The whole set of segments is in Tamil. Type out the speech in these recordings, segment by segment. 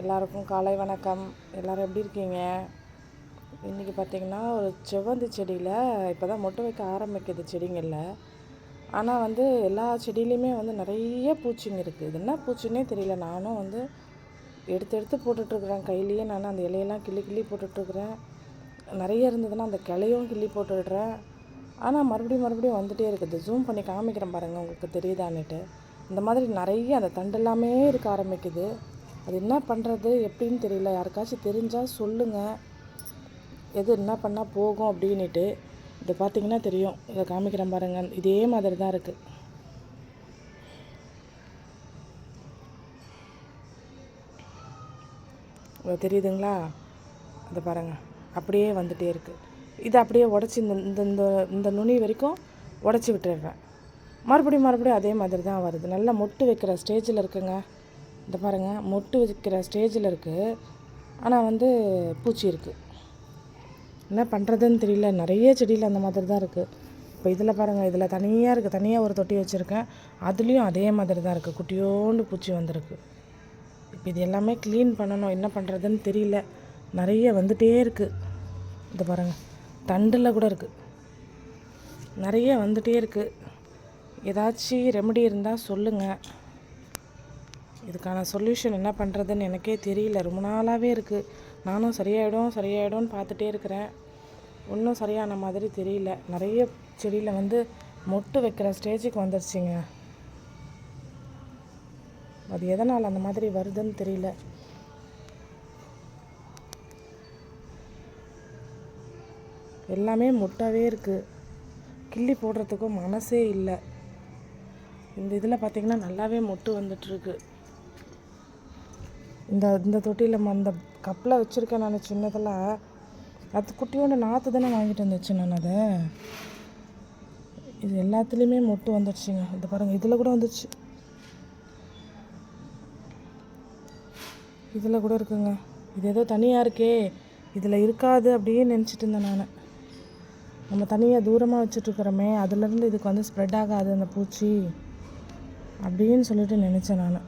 எல்லாருக்கும் காலை வணக்கம். எல்லாரும் எப்படி இருக்கீங்க? இன்றைக்கி பார்த்தீங்கன்னா ஒரு செவ்வந்தி செடியில் இப்போ தான் மொட்டை வைக்க ஆரம்பிக்குது செடிங்களில். ஆனால் வந்து எல்லா செடியிலையுமே வந்து நிறைய பூச்சிங்க இருக்குது இது என்ன பூச்சின்னே தெரியல. நானும் வந்து எடுத்து எடுத்து போட்டுட்ருக்குறேன் கையிலேயே நான் அந்த இலையெல்லாம் கிள்ளி கிள்ளி போட்டுட்ருக்குறேன் நிறைய இருந்ததுன்னா அந்த கிளையும் கிள்ளி போட்டுடுறேன் ஆனால் மறுபடியும் மறுபடியும் வந்துகிட்டே இருக்குது. ஜூம் பண்ணி காமிக்கிறேன் பாருங்கள் உங்களுக்கு தெரியுதான்னுட்டு. இந்த மாதிரி நிறைய அந்த தண்டெல்லாமே இருக்க ஆரம்பிக்குது. அது என்ன பண்ணுறது எப்படின்னு தெரியல. யாருக்காச்சும் தெரிஞ்சால் சொல்லுங்கள் எது என்ன பண்ணால் போகும் அப்படின்ட்டு இது பார்த்தீங்கன்னா தெரியும். இதை காமிக்கிறேன் பாருங்கள் இதே மாதிரி தான் இருக்குது தெரியுதுங்களா? அதை பாருங்கள் அப்படியே வந்துகிட்டே இருக்குது இதை அப்படியே உடச்சி இந்த இந்த இந்த இந்த நுனி வரைக்கும் உடச்சி விட்டுடுறேன் மறுபடியும் மறுபடியும் அதே மாதிரி தான் வருது. நல்லா மொட்டு வைக்கிற ஸ்டேஜில் இருக்குங்க. இந்த பாருங்கள் மொட்டு வைக்கிற ஸ்டேஜில் இருக்குது ஆனால் வந்து பூச்சி இருக்குது என்ன பண்ணுறதுன்னு தெரியல. நிறைய செடியில் அந்த மாதிரி தான் இருக்குது இப்போ இதில் பாருங்கள் இதில் தனியாக இருக்குது தனியாக ஒரு தொட்டி வச்சுருக்கேன். அதுலேயும் அதே மாதிரி தான் இருக்குது குட்டியோண்டு பூச்சி வந்திருக்கு. இப்போ இது எல்லாமே க்ளீன் பண்ணணும். என்ன பண்ணுறதுன்னு தெரியல. நிறைய வந்துகிட்டே இருக்குது இது பாருங்கள் தண்டில் கூட இருக்குது நிறைய வந்துகிட்டே இருக்குது ஏதாச்சும் ரெமெடி இருந்தால் சொல்லுங்கள் இதுக்கான சொல்யூஷன் என்ன பண்ணுறதுன்னு எனக்கே தெரியல. ரொம்ப நாளாகவே இருக்குது நானும் சரியாயிடும் சரியாயிடும்னு பார்த்துட்டே இருக்கிறேன். ஒன்றும் சரியான மாதிரி தெரியல. நிறைய செடியில் வந்து மொட்டு வைக்கிற ஸ்டேஜுக்கு வந்துருச்சுங்க. அது எதனால் அந்த மாதிரி வருதுன்னு தெரியல. எல்லாமே மொட்டாகவே இருக்குது கிள்ளி போடுறதுக்கும் மனசே இல்லை. இந்த இதில் பார்த்திங்கன்னா நல்லாவே மொட்டு வந்துட்டுருக்கு. இந்த இந்த தொட்டியில் அந்த கப்பில் வச்சுருக்கேன் நான் சின்னதில். அது குட்டியோண்டு நாற்று தானே வாங்கிட்டு வந்துச்சு நான் அதை. இது எல்லாத்துலேயுமே மொட்டு வந்துடுச்சுங்க இந்த பாருங்கள் இதில் கூட வந்துச்சு இதில் கூட இருக்குங்க. இது ஏதோ தனியாக இருக்கே. இதில் இருக்காது அப்படின்னு நினச்சிட்டு இருந்தேன் நான். நம்ம தனியாக தூரமாக வச்சுட்ருக்குறோமே அதுலேருந்து இதுக்கு வந்து ஸ்ப்ரெட் ஆகாது அந்த பூச்சி அப்படின்னு சொல்லிட்டு நினச்சேன் நான்.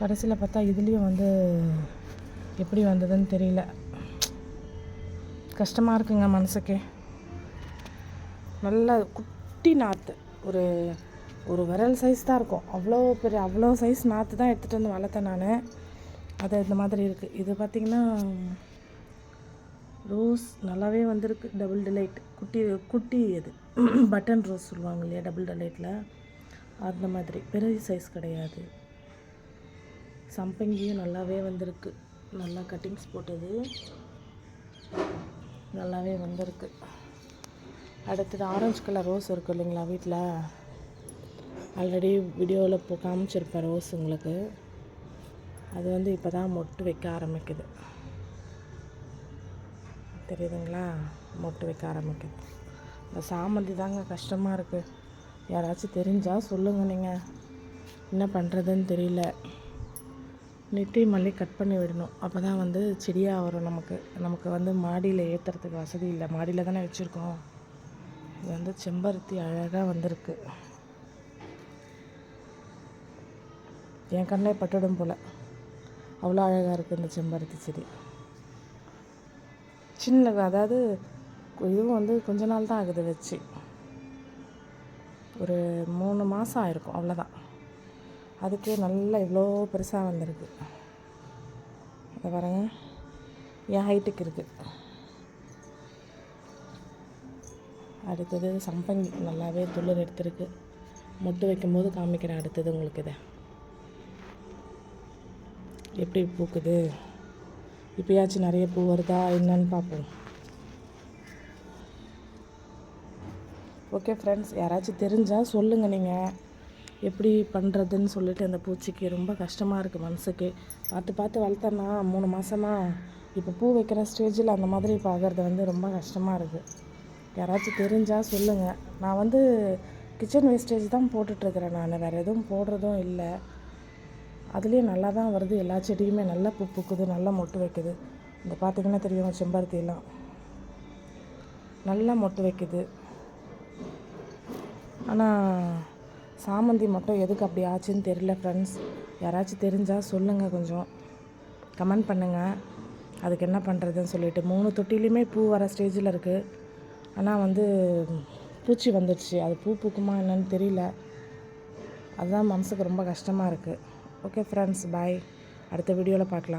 கடைசியில் பார்த்தா இதுலேயும் வந்து எப்படி வந்ததுன்னு தெரியல. கஷ்டமாக இருக்குங்க மனசுக்கே. நல்ல குட்டி நாற்று ஒரு ஒரு விரல் சைஸ் தான் இருக்கும். அவ்வளோ பெரிய அவ்வளோ சைஸ் நாற்று தான் எடுத்துகிட்டு வந்து வளர்த்தேன் நான். அது இந்த மாதிரி இருக்குது இது பார்த்திங்கன்னா ரோஸ் நல்லாவே வந்திருக்கு. டபுள் டிலைட் குட்டி குட்டி அது பட்டன் ரோஸ் சொல்லுவாங்க இல்லையா டபுள் டிலைட்டில் அந்த மாதிரி. பெரிய சைஸ் கிடையாது. சம்பங்கியும் நல்லாவே வந்திருக்கு. நல்லா கட்டிங்ஸ் போட்டது. நல்லாவே வந்திருக்கு. அடுத்தது ஆரஞ்சு கலர் ரோஸ் இருக்குது இல்லைங்களா வீட்டில் ஆல்ரெடி வீடியோவில் இப்போ காமிச்சிருப்பேன் ரோஸ் உங்களுக்கு. அது வந்து இப்போ தான் மொட்டு வைக்க ஆரம்பிக்குது. தெரியுதுங்களா? மொட்டு வைக்க ஆரம்பிக்குது. இந்த சாமந்தி தாங்க கஷ்டமாக இருக்குது யாராச்சும் தெரிஞ்சால் சொல்லுங்கள் நீங்கள் என்ன பண்ணுறதுன்னு தெரியல. நெட்டி மல்லி கட் பண்ணி விடணும். அப்போ தான் வந்து செடியாக வரும் நமக்கு. நமக்கு வந்து மாடியில் ஏற்றுறதுக்கு வசதி இல்லை. மாடியில் தானே வச்சுருக்கோம். இது வந்து செம்பருத்தி அழகாக வந்திருக்கு. என் கண்ணே பட்டுடும் போல். அவ்வளோ அழகாக இருக்குது இந்த செம்பருத்தி செடி. சின்ன அதாவது இதுவும் வந்து கொஞ்ச நாள் தான் ஆகுது வச்சு. ஒரு மூணு மாதம் ஆயிருக்கும். அவ்வளோதான் அதுக்கே நல்லா இவ்வளோ பெருசாக வந்திருக்கு. அதை பாருங்க. என் ஹைட்டுக்கு இருக்குது அடுத்தது சம்பங்கி. நல்லாவே துளிர் எடுத்திருக்கு. மொட்டு வைக்கும்போது காமிக்கிறேன் அடுத்தது உங்களுக்கு இதை. எப்படி பூக்குது? இப்போயாச்சும் நிறைய பூ வருதா? என்னன்னு பார்ப்போம். ஓகே ஃப்ரெண்ட்ஸ் யாராச்சும் தெரிஞ்சால் சொல்லுங்கள் நீங்கள் எப்படி பண்ணுறதுன்னு சொல்லிட்டு அந்த பூச்சிக்கு ரொம்ப கஷ்டமாக இருக்குது மனசுக்கு. பார்த்து பார்த்து வளர்த்தேன்னா மூணு மாதமா இப்போ பூ வைக்கிற ஸ்டேஜில் அந்த மாதிரி பார்க்குறது வந்து ரொம்ப கஷ்டமாக இருக்குது யாராச்சும் தெரிஞ்சால் சொல்லுங்கள் நான் வந்து கிச்சன் வேஸ்டேஜ் தான் போட்டுட்ருக்குறேன் நான். வேறு எதுவும் போடுறதும் இல்லை. அதுலேயும் நல்லா தான் வருது. எல்லா செடியுமே நல்லா பூ பூக்குது நல்லா மொட்டு வைக்குது. இந்த பார்த்திங்கன்னா தெரியும் செம்பருத்திலாம். நல்லா மொட்டு வைக்குது. ஆனால் சாமந்தி மட்டும் எதுக்கு அப்படி ஆச்சுன்னு தெரியல ஃப்ரெண்ட்ஸ் யாராச்சும் தெரிஞ்சால் சொல்லுங்கள் கொஞ்சம். கமெண்ட் பண்ணுங்கள் அதுக்கு என்ன பண்ணுறதுன்னு சொல்லிட்டு. மூணு தொட்டிலையுமே பூ வர ஸ்டேஜில் இருக்குது ஆனால் வந்து பூச்சி வந்துடுச்சு. அது பூ பூக்குமா என்னன்னு தெரியல. அதுதான் மனசுக்கு ரொம்ப கஷ்டமாக இருக்குது ஓகே ஃப்ரெண்ட்ஸ் பாய் அடுத்த வீடியோவில் பார்க்கலாம்.